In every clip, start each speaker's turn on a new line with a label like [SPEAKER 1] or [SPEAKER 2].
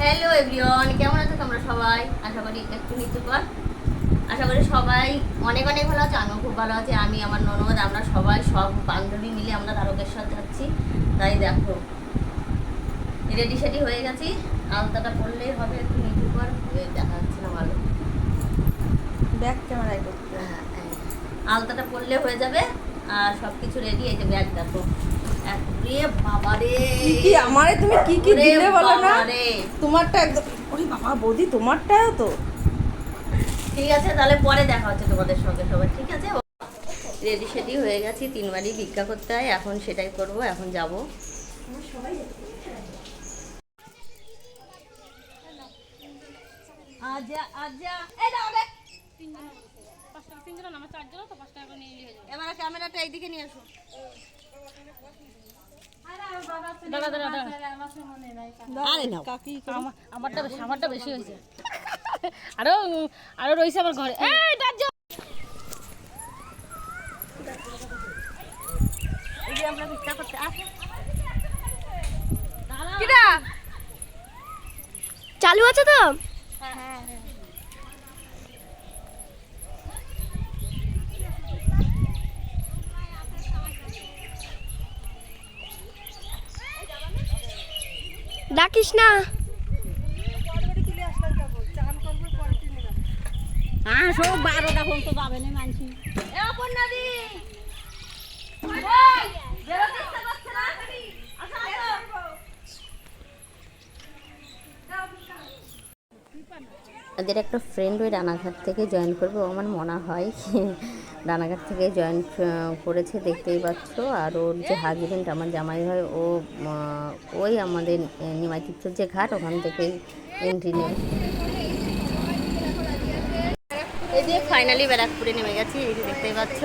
[SPEAKER 1] Hello everyone কেমন আছো তোমরা সবাই? আশা করি একটু নিচু কর আশা করি সবাই অনেক অনেক ভালো আছে আমিও খুব ভালো আছি। আমি আমার ননদ আমরা সবাই সব বান্ধবী মিলে আমরা তারকেশ্বর যাচ্ছি। তাই দেখো রেডি সেডি হয়ে গেছি। আলতাটা পড়লেই হবে একটু নিচু দেখা যাচ্ছে না ভালো।
[SPEAKER 2] ব্যাক ক্যামেরায় করতে
[SPEAKER 1] হ্যাঁ, হ্যাঁ। আলতাটা পড়লে হয়ে যাবে আর সব কিছু রেডি এই যে ব্যাগ দেখো।
[SPEAKER 2] কি কি আমারে তুমি কি কি দিলে বলো না?
[SPEAKER 1] রে।
[SPEAKER 2] তোমারটা একদম ওরে বাবা বৌদি তোমারটাও তো।
[SPEAKER 1] ঠিক আছে তাহলে পরে দেখা হচ্ছে তোমাদের সঙ্গে সবাই ঠিক আছে? রেডি সেডি হয়ে গেছি তিনবারই ভিক্ষা করতে হয় এখন সেটাই করব এখন যাব। আজা আজা এই দাও রে এবারে ক্যামেরাটা এইদিকে নিয়ে আসো। আরে নাও।
[SPEAKER 2] কাকি
[SPEAKER 3] আমারটা বেশি আমারটা বেশি হয়েছে। আরও আরও রয়েছে আমার ঘরে। এই দাজ্জো
[SPEAKER 1] আমরা ভিক্ষা করতে আসো
[SPEAKER 4] চালু আছে তো? ডাকিস না।
[SPEAKER 3] হ্যাঁ বারোটা ফোন তো পাবে মানছি।
[SPEAKER 1] আসো ওদের একটা ফ্রেন্ড ওই রানাঘাট থেকে জয়েন করবে আমার মনে হয় রানাঘাট থেকে জয়েন করেছে, দেখতেই পাচ্ছ। আর ওর যে হাজবেন্ড আমার জামাই হয়, ও ওই আমাদের নিমাইতিত্তর যে ঘাট, ওখান থেকেই এন্ট্রি নেয়। এই যে ফাইনালি ব্যারাকপুরে নেমে গেছি, এই যে দেখতেই পাচ্ছ।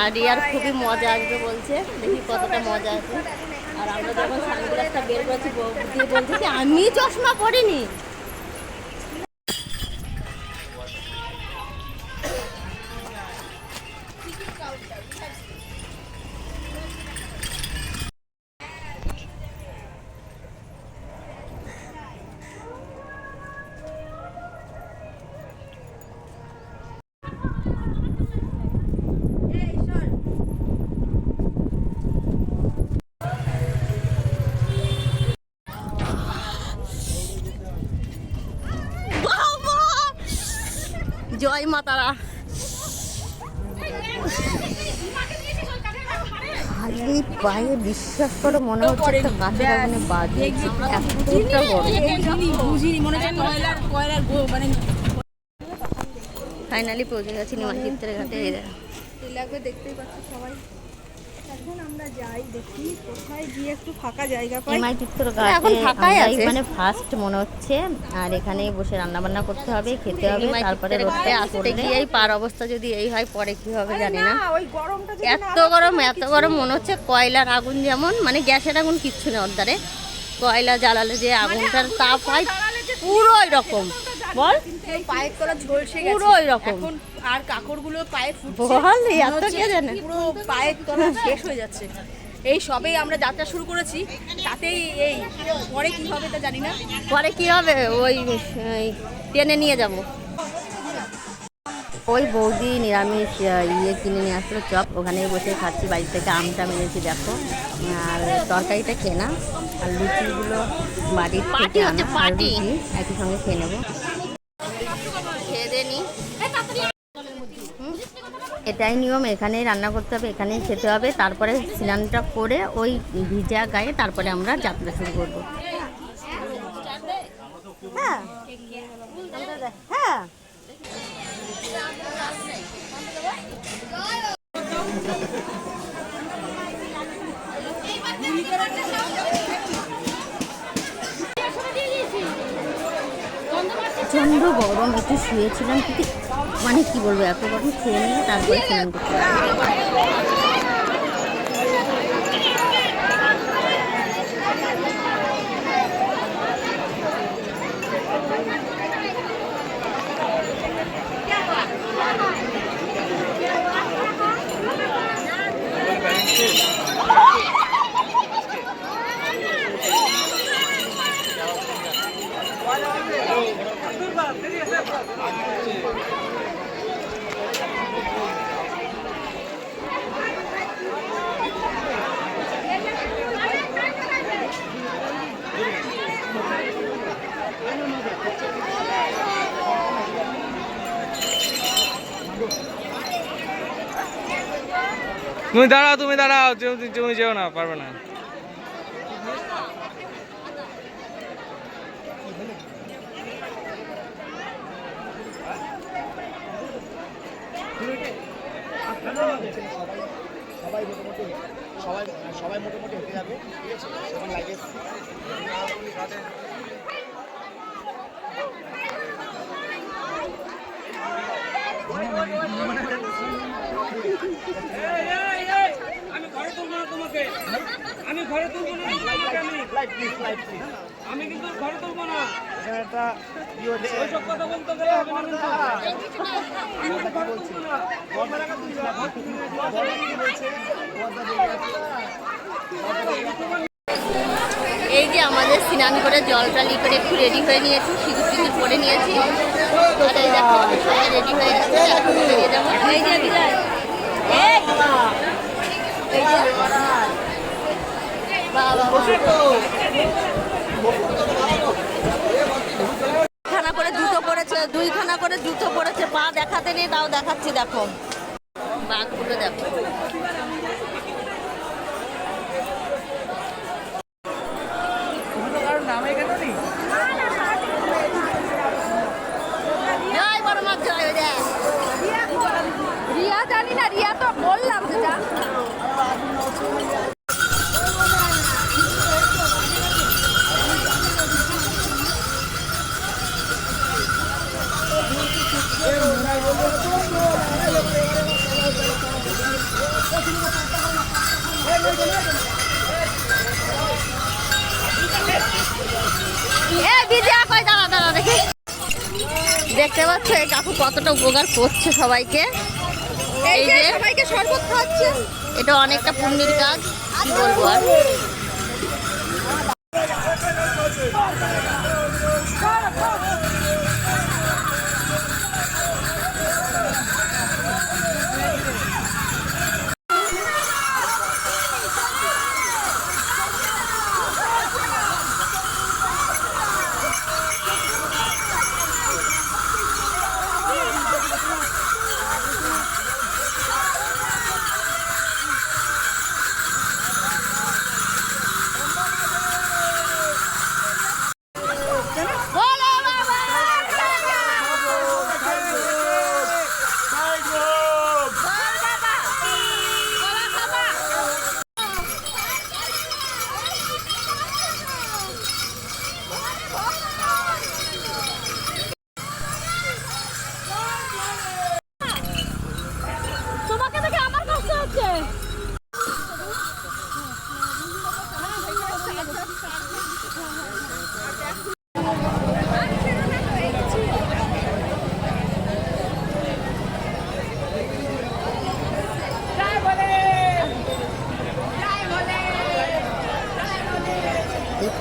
[SPEAKER 1] আর রিয়ার খুবই মজা আসবে বলছে, দেখি কতটা মজা আসবে আর আমরা যখন সানগ্লাসটা বের করেছি বলছে আমি চশমা পরিনি। জয় মাতারা খালি পায়ে বিশ্বাস করে মনে হচ্ছে একটা গাছের আগুনে বাজে। এতটা বড়।
[SPEAKER 2] বুঝিনি মনে হচ্ছে কয়লার কয়লার মানে
[SPEAKER 1] ফাইনালি পৌঁছে গেছি নিমাজিত্রের ঘাটে।
[SPEAKER 2] দেখতেই পাচ্ছি সবাই। এখন আমরা যাই দেখি কোথায় গিয়ে একটু ফাঁকা জায়গা পাই।
[SPEAKER 1] নিমাচিত্র
[SPEAKER 2] এখন ফাঁকাই আছে।
[SPEAKER 1] মানে ফার্স্ট মনে হচ্ছে আর এখানেই বসে রান্না বান্না করতে হবে খেতে হবে তারপরে রোদে আসতে গিয়েই পার অবস্থা যদি এই হয় পরে কি হবে জানি না
[SPEAKER 2] ওই গরমটা
[SPEAKER 1] এত গরম এত গরম মনে হচ্ছে কয়লার আগুন যেমন মানে গ্যাসের আগুন কিচ্ছু নেই ওর কয়লা জ্বালালে যে আগুনটার তাপ হয় পুরো ওই রকম। বল।
[SPEAKER 2] এই পায়ের তলা ঝলসে গেছে।
[SPEAKER 1] পুরো রকম।
[SPEAKER 2] এখন আর কাকড়গুলো পায়ে ফুটছে।
[SPEAKER 1] এত কে জানে?
[SPEAKER 2] পুরো পায়ের তলা শেষ হয়ে যাচ্ছে। এই সবেই আমরা যাত্রা শুরু করেছি। তাতেই এই পরে কি হবে তা জানি না।
[SPEAKER 1] পরে কি হবে? ওই টেনে নিয়ে যাব। ওই বৌদি নিরামিষ ইয়ে কিনে নিয়ে আসলো চপ। ওখানে বসে খাচ্ছি বাড়ি থেকে আমটা মেরেছি দেখো। আর তরকারিটা কেনা আর লুচিগুলো বাড়ির থেকে আনা আর একই সঙ্গে খেয়ে নেব। এটাই নিয়ম এখানেই রান্না করতে হবে এখানেই খেতে হবে। তারপরে স্নানটা করে ওই ভিজা গায়ে তারপরে আমরা যাত্রা শুরু করব। হ্যাঁ। হ্যাঁ। প্রচণ্ড গরম, একটু শুয়েছিলাম, কিন্তু মানে কি বলব, এত গরম খেয়ে নিয়ে তারপরে স্নান করতে
[SPEAKER 5] তুমি দাঁড়াও তুমি দাঁড়াও তুমি তুমি যেও না পারবে না
[SPEAKER 6] সবাই মোটামুটি সবাই সবাই মোটামুটি হেঁটে যাবে ঠিক আছে সেখানে লাগে
[SPEAKER 5] Hey, ঘরে তুলবো না তোমাকে। আমি ঘরে তুলবো না।
[SPEAKER 6] লাইভ প্লিজ লাইভ প্লিজ
[SPEAKER 5] আমি কিন্তু ঘরে তুলবো না। ওইসব কথা বলতে গেলে হবে কিন্তু।
[SPEAKER 1] এই যে আমাদের স্নান করে জল টালি করে একটু রেডি হয়ে নিয়েছি সিঁদুর টিঁদুর পরে নিয়েছি। রেডি হয়ে গেছে। এখন বেরিয়ে যাব এই! যে বিজয় এই এই যে বাবা খানা করে জুতো পরেছে, দুইখানা করে জুতো পরেছে, পা দেখাতে নেই, তাও দেখাচ্ছি, দেখো। বাঘগুলো দেখো জয় বড় মাছ জয় জয়
[SPEAKER 2] রিয়া জানি না রিয়া তো বললাম যেটা
[SPEAKER 1] এ বিজয়া কই দাঁড়া দাঁড়া দেখি দেখতে কাকু কতটা উপকার করছে সবাইকে। এই যে
[SPEAKER 2] সবাইকে শরবত খাওয়াচ্ছে।
[SPEAKER 1] এটা অনেকটা পুণ্যের কাজ কি বলব আর?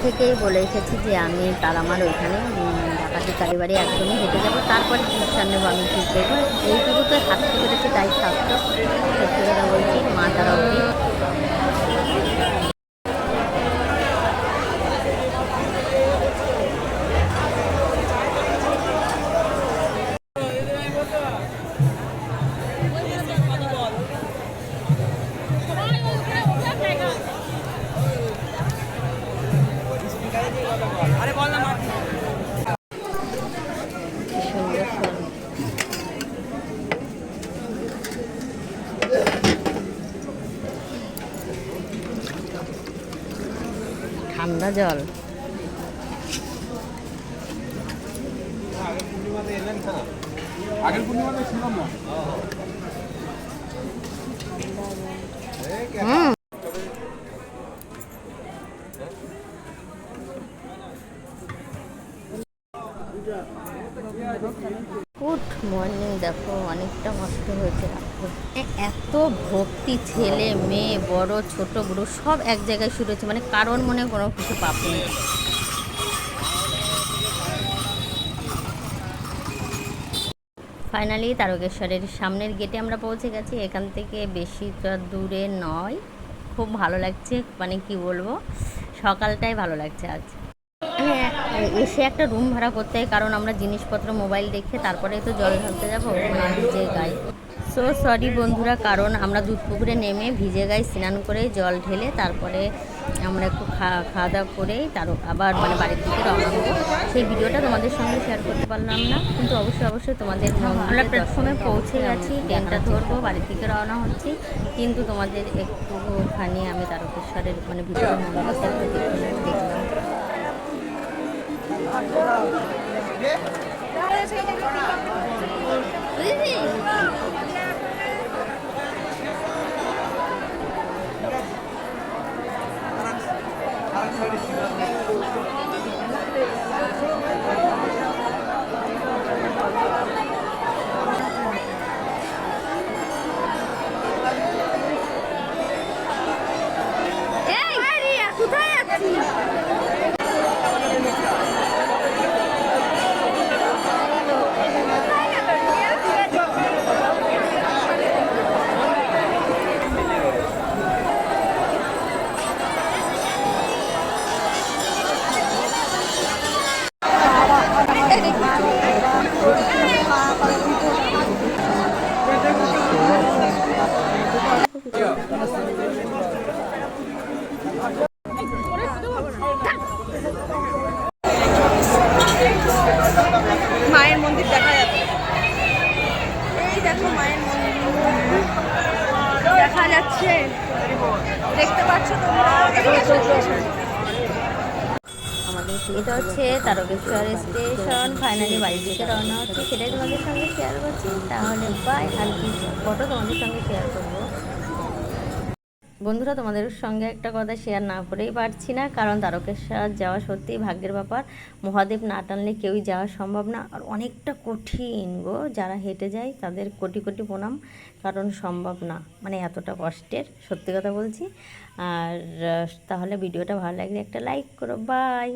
[SPEAKER 1] থেকেই বলে এসেছি যে আমি তার আমার ওইখানে ডাকাতি কালীবাড়ি একদমই হেঁটে যাব। তারপরে টিউশন নেব আমি ঠিক দেখব এইটুকু তো হাঁটতে পেরেছি তাই থাকতো সত্যি কথা বলছি, মা তারা ঠান্ডা জল হুম গুড মর্নিং। দেখো, অনেকটা কষ্ট হয়েছে এত ভক্তি, ছেলে, মেয়ে, বড়, ছোট, বড়, সব এক জায়গায় শুরু হয়েছে মানে কারোর মনে কোনো কিছু পাপ নেই। ফাইনালি তারকেশ্বরের সামনের গেটে আমরা পৌঁছে গেছি। এখান থেকে বেশিটা দূরে নয়। খুব ভালো লাগছে। মানে কি বলব? সকালটাই ভালো লাগছে আজ। এসে একটা রুম ভাড়া করতে হয় কারণ আমরা জিনিসপত্র মোবাইল দেখে তারপরে তো জল ঢালতে যাব মানে যে গায়ে সো সরি বন্ধুরা কারণ আমরা দুধ পুকুরে নেমে ভিজে গায়ে স্নান করে জল ঢেলে তারপরে আমরা একটু খাওয়া খাওয়া দাওয়া করে তার আবার মানে বাড়ির দিকে রওনা হব। সেই ভিডিওটা তোমাদের সঙ্গে শেয়ার করতে পারলাম না কিন্তু অবশ্যই অবশ্যই তোমাদের আমরা প্ল্যাটফর্মে পৌঁছে গেছি ট্রেনটা ধরবো বাড়ির দিকে রওনা হচ্ছি কিন্তু তোমাদের একটুখানি আমি তারকেশ্বরের মানে ভিডিও দেখলাম দিদি
[SPEAKER 2] মায়ের মন্দির দেখা যাচ্ছে এই দেখো মায়ের মন্দির। দেখা যাচ্ছে। দেখতে পাচ্ছ তোমরা?
[SPEAKER 1] এটা হচ্ছে তারকেশ্বর স্টেশন। ফাইনালি বাড়ির দিকে রওনা হচ্ছে। সেটাই তোমাদের সঙ্গে শেয়ার করছি। তাহলে বাই আর কি ফটো তোমাদের সঙ্গে শেয়ার করব। বন্ধুরা, তোমাদের সঙ্গে একটা কথা শেয়ার না করেই পারছি না, কারণ তারকেশ্বর যাওয়া সত্যিই ভাগ্যের ব্যাপার। মহাদেব না টানলে কেউই যাওয়া সম্ভব না। আর অনেকটা কঠিন গো, যারা হেঁটে যায় তাদের কোটি কোটি প্রণাম, কারণ সম্ভব না মানে এতটা কষ্টের, সত্যি কথা বলছি। আর তাহলে ভিডিওটা ভালো লাগলে একটা লাইক করো বাই